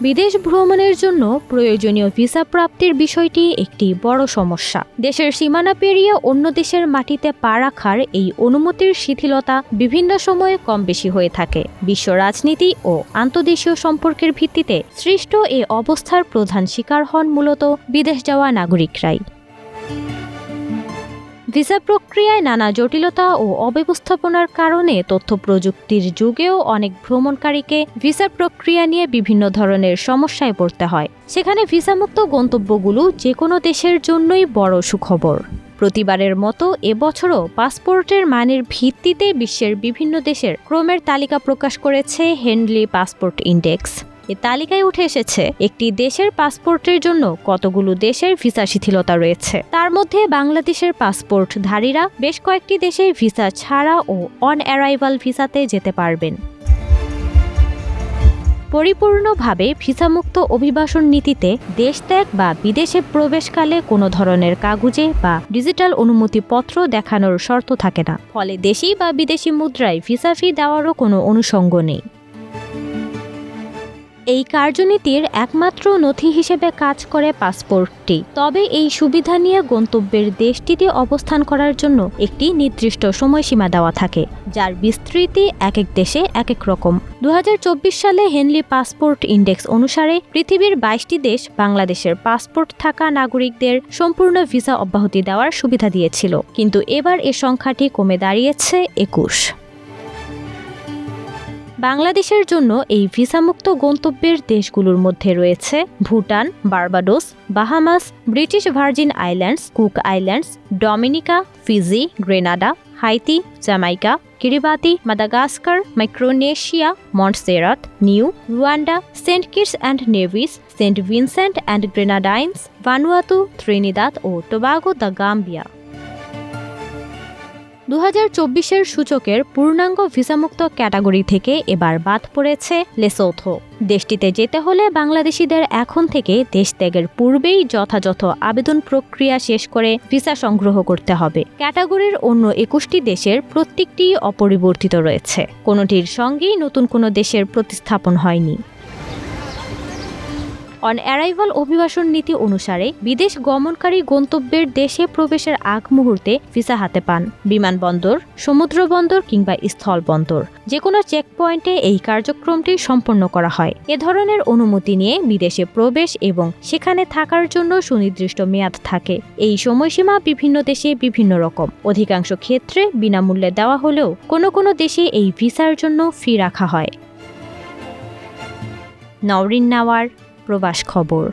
বিদেশ ভ্রমণের জন্য প্রয়োজনীয় ভিসা প্রাপ্তির বিষয়টি একটি বড় সমস্যা। দেশের সীমানা পেরিয়ে অন্য দেশের মাটিতে পা রাখার এই অনুমতির শিথিলতা বিভিন্ন সময়ে কম বেশি হয়ে থাকে। বিশ্ব রাজনীতি ও আন্তদেশীয় সম্পর্কের ভিত্তিতে সৃষ্ট এ অবস্থার প্রধান শিকার হন মূলত বিদেশ যাওয়া নাগরিকরাই। ভিসা প্রক্রিয়ায় নানা জটিলতা ও অব্যবস্থাপনার কারণে তথ্য প্রযুক্তির যুগেও অনেক ভ্রমণকারীকে ভিসা প্রক্রিয়া নিয়ে বিভিন্ন ধরনের সমস্যায় পড়তে হয়। সেখানে ভিসামুক্ত গন্তব্যগুলো যে কোনো দেশের জন্যই বড় সুখবর। প্রতিবারের মতো এবছরও পাসপোর্টের মানের ভিত্তিতে বিশ্বের বিভিন্ন দেশের ক্রমের তালিকা প্রকাশ করেছে হেনলি পাসপোর্ট ইন্ডেক্স। এ তালিকায় উঠে এসেছে, একটি দেশের পাসপোর্টের জন্য কতগুলো দেশের ভিসা শিথিলতা রয়েছে। তার মধ্যে বাংলাদেশের পাসপোর্টধারীরা বেশ কয়েকটি দেশে ভিসা ছাড়া ও অন অ্যারাইভাল ভিসাতে যেতে পারবেন। পরিপূর্ণভাবে ভিসামুক্ত অভিবাসন নীতিতে দেশ ত্যাগ বা বিদেশে প্রবেশকালে কোনো ধরনের কাগজে বা ডিজিটাল অনুমতিপত্র দেখানোর শর্ত থাকে না। ফলে দেশি বা বিদেশি মুদ্রায় ভিসা ফি দেওয়ারও কোনো অনুষঙ্গ নেই। এই কার্যনীতির একমাত্র নথি হিসেবে কাজ করে পাসপোর্টটি। তবে এই সুবিধা নিয়ে গন্তব্যের দেশটিতে অবস্থান করার জন্য একটি নির্দিষ্ট সময়সীমা দেওয়া থাকে, যার বিস্তৃতি এক এক দেশে এক এক রকম। দু হাজার চব্বিশ সালে হেনলি পাসপোর্ট ইন্ডেক্স অনুসারে পৃথিবীর বাইশটি দেশ বাংলাদেশের পাসপোর্ট থাকা নাগরিকদের সম্পূর্ণ ভিসা অব্যাহতি দেওয়ার সুবিধা দিয়েছিল। কিন্তু এবার এ সংখ্যাটি কমে দাঁড়িয়েছে একুশ। বাংলাদেশের জন্য এই ভিসামুক্ত গন্তব্যের দেশগুলোর মধ্যে রয়েছে Bhutan, Barbados, Bahamas, British Virgin Islands, Cook Islands, Dominica, Fiji, Grenada, Haiti Jamaica Kiribati, Madagascar, Micronesia, Montserrat, New Rwanda, Saint Kitts and Nevis, Saint Vincent and Grenadines, Vanuatu, Trinidad O Tobago the Gambia. দু চব্বিশের সূচকের পূর্ণাঙ্গ ভিসামুক্ত category থেকে এবার বাদ পড়েছে Lesotho. দেশটিতে যেতে হলে বাংলাদেশিদের এখন থেকে দেশ ত্যাগের পূর্বেই যথাযথ আবেদন প্রক্রিয়া শেষ করে ভিসা সংগ্রহ করতে হবে। ক্যাটাগরির অন্য একুশটি দেশের প্রত্যেকটি অপরিবর্তিত রয়েছে। কোনোটির সঙ্গেই নতুন কোনো দেশের প্রতিস্থাপন হয়নি। অন অ্যারাইভাল অভিবাসন নীতি অনুসারে বিদেশ গমনকারী গন্তব্যের দেশে প্রবেশের আগ মুহূর্তে ভিসা হাতে পান। বিমানবন্দর সমুদ্র বন্দর কিংবা স্থল বন্দর যে কোনো চেকপয়েন্টে এই কার্যক্রমটি সম্পন্ন করা হয়। এ ধরনের অনুমতি নিয়ে বিদেশে প্রবেশ এবং সেখানে থাকার জন্য সুনির্দিষ্ট মেয়াদ থাকে। এই সময়সীমা বিভিন্ন দেশে বিভিন্ন রকম। অধিকাংশ ক্ষেত্রে বিনামূল্যে দেওয়া হলেও কোনো কোনো দেশে এই ভিসার জন্য ফি রাখা হয়। নওরিন নাওয়ার প্রবাস খবর।